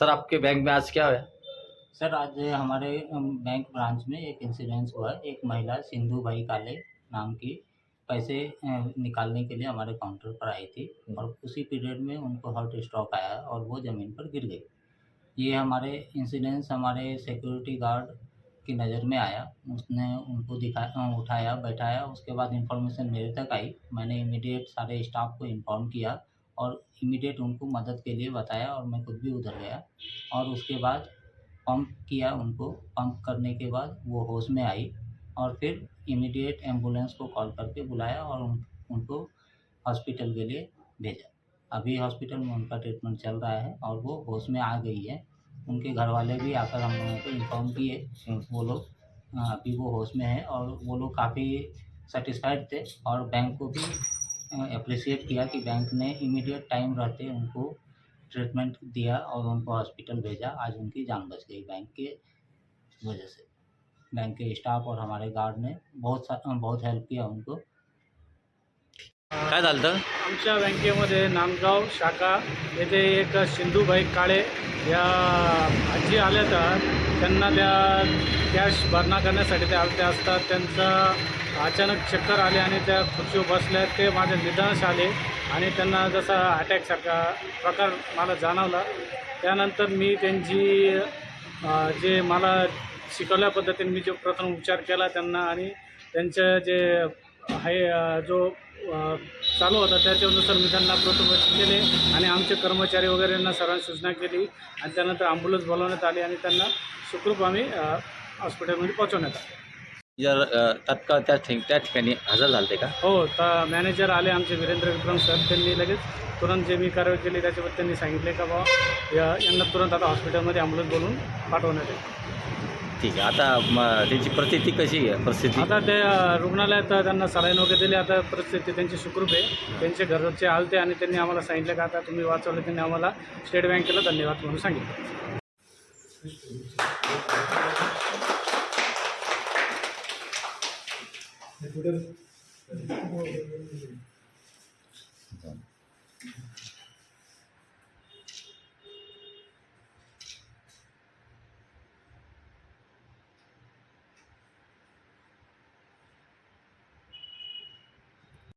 Sir आपके bank में आज क्या हुआ? सर आज हमारे बैंक ब्रांच में एक इंसिडेंस हुआ। है एक महिला सिंधु भाई काले नाम की पैसे निकालने के लिए हमारे काउंटर पर आई थी और उसी पीरियड में उनको हार्ट स्ट्रोक आया और वो ज़मीन पर गिर गई। ये हमारे इंसिडेंस हमारे सिक्योरिटी गार्ड की नज़र में आया। उसने उनको दिखा उठाया बैठाया। उसके बाद इंफॉर्मेशन मेरे तक आई। मैंने इमीडिएट सारे स्टाफ को इन्फॉर्म किया और इमीडिएट उनको मदद के लिए बताया और मैं खुद भी उधर गया और उसके बाद पंप किया उनको। पंप करने के बाद वो होश में आई और फिर इमीडिएट एंबुलेंस को कॉल करके बुलाया और उन, उनको हॉस्पिटल के लिए भेजा। अभी हॉस्पिटल में उनका ट्रीटमेंट चल रहा है और वो होश में आ गई है। उनके घर वाले भी आकर हम लोगों को इन्फॉर्म किए वो लोग अभी वो होश में है और वो लोग काफ़ी सेटिस्फाइड थे और बैंक को भी अप्रिसिएट किया कि बैंक ने इमीडिएट टाइम रहते उनको ट्रीटमेंट दिया और उनको हॉस्पिटल भेजा। आज उनकी जान बच गई बैंक के वजह से। बैंक के स्टाफ और हमारे गार्ड ने बहुत सा, बहुत हेल्प किया उनको। काय झालं तर? आमच्या बँकेमध्ये नांदगाव शाखा येथे एक सिंधुबाई काळे या आजी आल्या तर त्यांना त्या कॅश भरणा करण्यासाठी ते आलते असतात. त्यांचा अचानक चक्कर आले आणि त्या खुर्चीवर बसल्या. ते माझ्या निदानश आले आणि त्यांना जसा अटॅकसारखा प्रकार मला जाणवला. त्यानंतर मी त्यांची जे मला शिकवल्या पद्धतीने मी जो प्रथम उपचार केला त्यांना आणि त्यांचं जे आहे जो चालू होता. त्याच्यानुसार मी त्यांना प्रथम केले आणि आमचे कर्मचारी वगैरेंना सर्वांना सूचना केली आणि त्यानंतर ॲम्ब्युलन्स बोलवण्यात आली आणि त्यांना सुखरूप आम्ही हॉस्पिटलमध्ये पोहोचवण्यात आलं. जर तात्काळ त्या ठिक त्या ठिकाणी हजर झालते का? हो तर मॅनेजर आले आमचे वीरेंद्र विक्रम सर त्यांनी लगेच तुरंत जे मी कारवाई केली त्याच्याबद्दल त्यांनी सांगितले का बाबा या यांना तुरंत आता हॉस्पिटलमध्ये ॲम्ब्युलन्स बोलून पाठवण्यात येईल. ठीक आहे. आता त्यांची परिस्थिती कशी आहे? परिस्थिती? आता ते अ, रुग्णालयात त्यांना सलाईन वगैरे दिली. आता परिस्थिती त्यांची सुखरूप आहे. त्यांचे घरचे आलते आणि त्यांनी आम्हाला सांगितलं का आता तुम्ही वाचवलं त्यांनी आम्हाला स्टेट बँकेला धन्यवाद म्हणून सांगितलं.